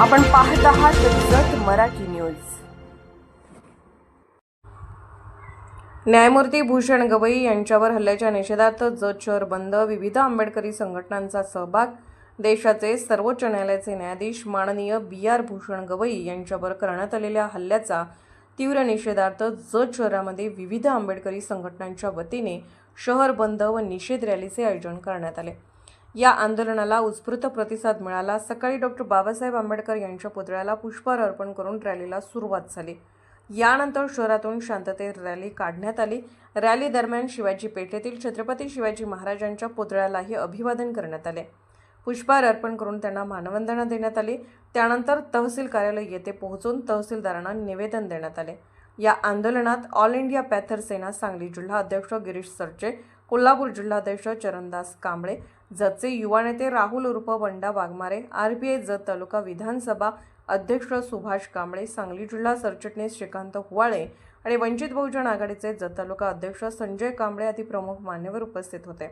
आपण पाहत आहात जत मराठी न्यूज. न्यायमूर्ती भूषण गवई यांच्यावर हल्ल्याच्या निषेधार्थ जत शहर बंद विविध आंबेडकरी संघटनांचा सहभाग देशाचे सर्वोच्च न्यायालयाचे न्यायाधीश माननीय बी आर भूषण गवई यांच्यावर करण्यात आलेल्या हल्ल्याचा तीव्र निषेधार्थ जत शहरामध्ये विविध आंबेडकरी संघटनांच्या वतीने शहर बंद व निषेध रॅलीचे आयोजन करण्यात आले. या आंदोलनाला उत्स्फूर्त प्रतिसाद मिळाला. सकाळी डॉक्टर बाबासाहेब आंबेडकर यांच्या पुतळ्याला पुष्पहार अर्पण करून रॅलीला सुरुवात झाली. यानंतर शहरातून शांततेत रॅली काढण्यात आली. रॅली दरम्यान शिवाजी पेठेतील छत्रपती शिवाजी महाराजांच्या पुतळ्यालाही अभिवादन करण्यात आले. पुष्पहार अर्पण करून त्यांना मानवंदना देण्यात आली. त्यानंतर तहसील कार्यालय येथे पोहोचून तहसीलदारांना निवेदन देण्यात आले. या आंदोलनात all India Panther Sena Sangli जिल्हा अध्यक्ष गिरीश सरचे कोल्हापूर जिल्हाध्यक्ष चरणदास कांबळे जतचे युवा नेते राहुल उर्फ Banda Waghmare R P I Jath तालुका विधानसभा अध्यक्ष सुभाष कांबळे सांगली जिल्हा सरचिटणीस श्रीकांत हुवाळे आणि वंचित बहुजन आघाडीचे जत तालुका अध्यक्ष संजय कांबळे आदी प्रमुख मान्यवर उपस्थित होते.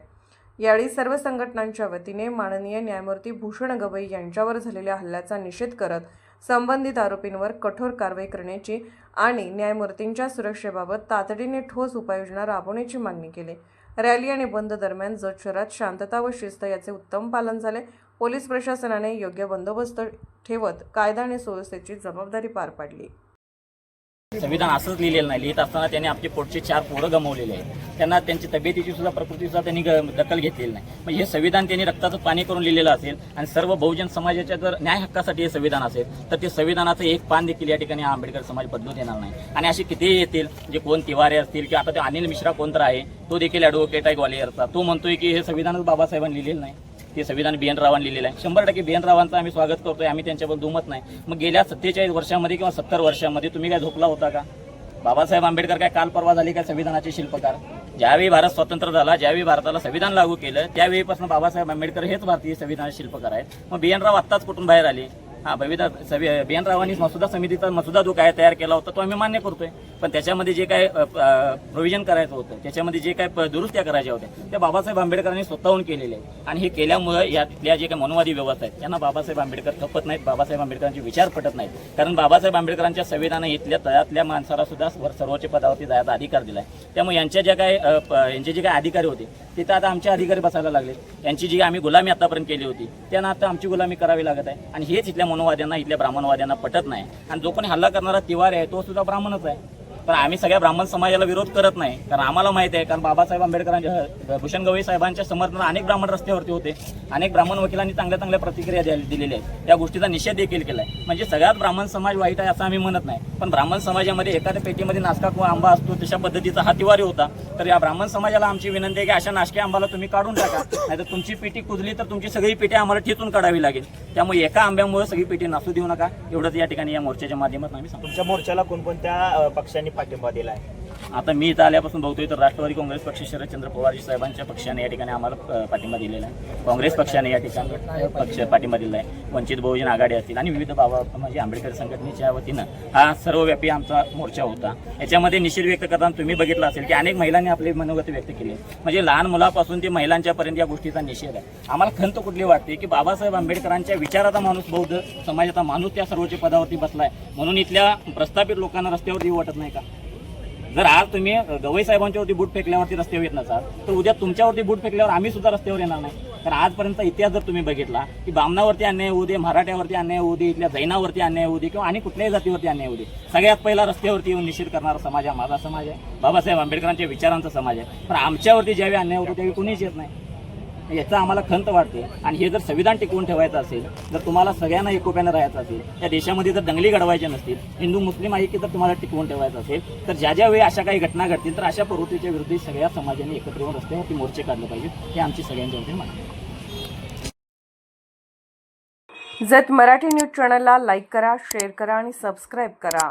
यावेळी सर्व संघटनांच्या वतीने माननीय न्यायमूर्ती भूषण गवई यांच्यावर झालेल्या हल्ल्याचा निषेध करत संबंधित आरोपींवर कठोर कारवाई करण्याची आणि न्यायमूर्तींच्या सुरक्षेबाबत तातडीने ठोस उपाययोजना राबवण्याची मागणी केली. रॅली आणि बंद दरम्यान जत शहरात शांतता व शिस्त याचे उत्तम पालन झाले. पोलीस प्रशासनाने योग्य बंदोबस्त ठेवत कायदा आणि सुव्यवस्थेची जबाबदारी पार पाडली. संविधान असंच लिहिलेलं नाही. लिहित असताना त्यांनी आपले पोटचे चार पोरं गमावलेले आहेत. त्यांना त्यांची तब्येतीची सुद्धा प्रकृती सुद्धा त्यांनी दखल घेतलेली नाही. मग हे संविधान त्यांनी रक्ताचं पाणी करून लिहिलेलं असेल आणि सर्व बहुजन समाजाच्या जर न्याय हक्कासाठी हे संविधान असेल तर ते संविधानाचं एक पान देखील या ठिकाणी हा आंबेडकर समाज बदलू देणार नाही. आणि असे कितीही येतील जे कोण तिवारे असतील किंवा आता ते अनिल मिश्रा कोणतर आहे तो देखील ॲडव्होकेट आहे ग्वालियरचा. तो म्हणतोय की हे संविधानच बाबासाहेबांनी लिहिलेलं नाही. ते संविधान बी एन रावांनी लिहिलेलं आहे. शंभर टक्के बी एन रावांचं आम्ही स्वागत करतोय आम्ही त्यांच्यावर दुमत नाही. मग गेल्या सत्तेचाळीस वर्षामध्ये किंवा सत्तर वर्षामध्ये तुम्ही काय झोपला होता का? बाबासाहेब आंबेडकर काय काल परवा झाली काय संविधानाचे शिल्पकार? ज्यावेळी भारत स्वतंत्र झाला ज्यावेळी भारताला संविधान लागू केलं त्यावेळीपासून बाबासाहेब आंबेडकर हेच भारतीय संविधानाचे शिल्पकार आहेत. मग बी एन राव आत्ताच कुठून बाहेर आले? हा बविदा बी एन रावांनी मसुदा समितीचा मसुदा जो काय तयार केला होता तो आम्ही मान्य करतोय. पण त्याच्यामध्ये जे काय प्रोव्हिजन करायचं होतं त्याच्यामध्ये जे काय दुरुस्त्या करायच्या होत्या त्या बाबासाहेब आंबेडकरांनी स्वतःहून केलेल्या आहेत. आणि हे केल्यामुळे यातल्या जे काही मनवादी व्यवस्था आहेत त्यांना बाबासाहेब आंबेडकर खपत नाहीत बाबासाहेब आंबेडकरांचे विचार पटत नाहीत. कारण बाबासाहेब आंबेडकरांच्या संविधान इथल्या तळातल्या माणसाला सुद्धा सर्वोच्च पदावरती जायचा अधिकार दिला आहे त्यामुळे यांच्या ज्या काय प- यांचे जे काय अधिकारी होते तिथं आता आमचे अधिकारी बसायला लागले. यांची जी आम्ही गुलामी आतापर्यंत केली होती त्यांना आता आमची गुलामी करावी लागत आहे. आणि हेच इथल्या मनोवाद्यांना इथल्या ब्राह्मणवाद्यांना पटत नाही. आणि जो कोणी हल्ला करणारा तिवार आहे तो सुद्धा ब्राह्मणच आहे. तर आम्ही सगळ्या ब्राह्मण समाजाला विरोध करत नाही. कारण आम्हाला माहिती आहे कारण बाबासाहेब आंबेडकरांच्या भूषण गवई साहेबांच्या समर्थनात अनेक ब्राह्मण रस्त्यावरती होते. अनेक ब्राह्मण वकिलांनी चांगल्या चांगल्या प्रतिक्रिया द्यायला दिलेल्या आहेत. त्या गोष्टीचा निषेध देखील केला आहे म्हणजे सगळ्यात ब्राह्मण समाज वाईट आहे असं आम्ही म्हणत नाही. पण ब्राह्मण समाजामध्ये एखाद्या पेटीमध्ये नाशका किंवा आंबा असतो तशा पद्धतीचा हा तिवारी होता. तर या ब्राह्मण समाजाला आमची विनंती आहे की अशा नाशक्या आंबाला तुम्ही काढून टाका. नाहीतर तुमची पेटी कुजली तर तुमची सगळी पेटी आम्हाला ठेचून काढावी लागेल. त्यामुळे एका आंब्यामुळे सगळी पेटी नासू देऊ नका. एवढंच या ठिकाणी या मोर्चाच्या माध्यमातून आम्ही सांगतो. तुमच्या मोर्चाला कोणकोणत्या पक्षांनी पाठिंबा दिला आहे आता मी इथं आल्यापासून बघतोय तर राष्ट्रवादी काँग्रेस पक्ष शरदचंद्र पवारजी साहेबांच्या पक्षाने या ठिकाणी आम्हाला पाठिंबा दिलेला आहे. काँग्रेस पक्षाने या ठिकाणी पक्ष पाठिंबा दिला आहे. वंचित बहुजन आघाडी असतील आणि विविध बाबा म्हणजे आंबेडकर संघटनेच्या वतीनं हा सर्वव्यापी आमचा मोर्चा होता. याच्यामध्ये निषेध व्यक्त करताना तुम्ही बघितलं असेल की अनेक महिलांनी आपले मनोगत व्यक्त केली म्हणजे लहान मुलापासून ते महिलांच्या पर्यंत या गोष्टीचा निषेध आहे. आम्हाला खंत कुठली वाटते की बाबासाहेब आंबेडकरांच्या विचाराचा माणूस बौद्ध समाजाचा माणूस त्या सर्वोच्च पदावरती बसलाय. म्हणून इथल्या प्रस्थापित लोकांना रस्त्यावरती येऊ वाटत नाही का? जर आज तुम्ही गवई साहेबांच्यावरती बूट फेकल्यावरती रस्त्यावर येत नसाल तर उद्या तुमच्यावरती बूट फेकल्यावर आम्ही सुद्धा रस्त्यावर येणार नाही. तर आजपर्यंत इतिहास जर तुम्ही बघितला की बामणावरती अन्याय होऊ दे मराठ्यावरती अन्याय होऊ दे इथल्या जैनावरती अन्याय होऊ दे किंवा आणि कुठल्याही जातीवरती अन्याय होऊ दे सगळ्यात पहिला रस्त्यावरती येऊन निषेध करणारा समाज हा माझा समाज आहे. बाबासाहेब आंबेडकरांच्या विचारांचा समाज आहे. पण आमच्यावरती ज्यावेळी अन्याय होतो त्यावेळी कुणीच येत नाही. याचा आम्हाला खंत वाटते. आणि हे जर संविधान टिकवून ठेवायचं असेल जर तुम्हाला सगळ्यांना एकोप्यानं राहायचं असेल या देशामध्ये जर दंगली घडवायच्या नसतील हिंदू मुस्लिम ऐक्य जर तुम्हाला टिकवून ठेवायचं असेल तर ज्या ज्या वेळी अशा काही घटना घडतील तर अशा प्रवृत्तीच्या विरुद्ध सगळ्या समाजाने एकत्र येऊन रस्त्यावरती मोर्चे काढले पाहिजेत हे आमची सगळ्यांच्या वतीने मागणी जत मराठी न्यूज चॅनलला लाईक करा शेअर करा आणि सबस्क्राईब करा.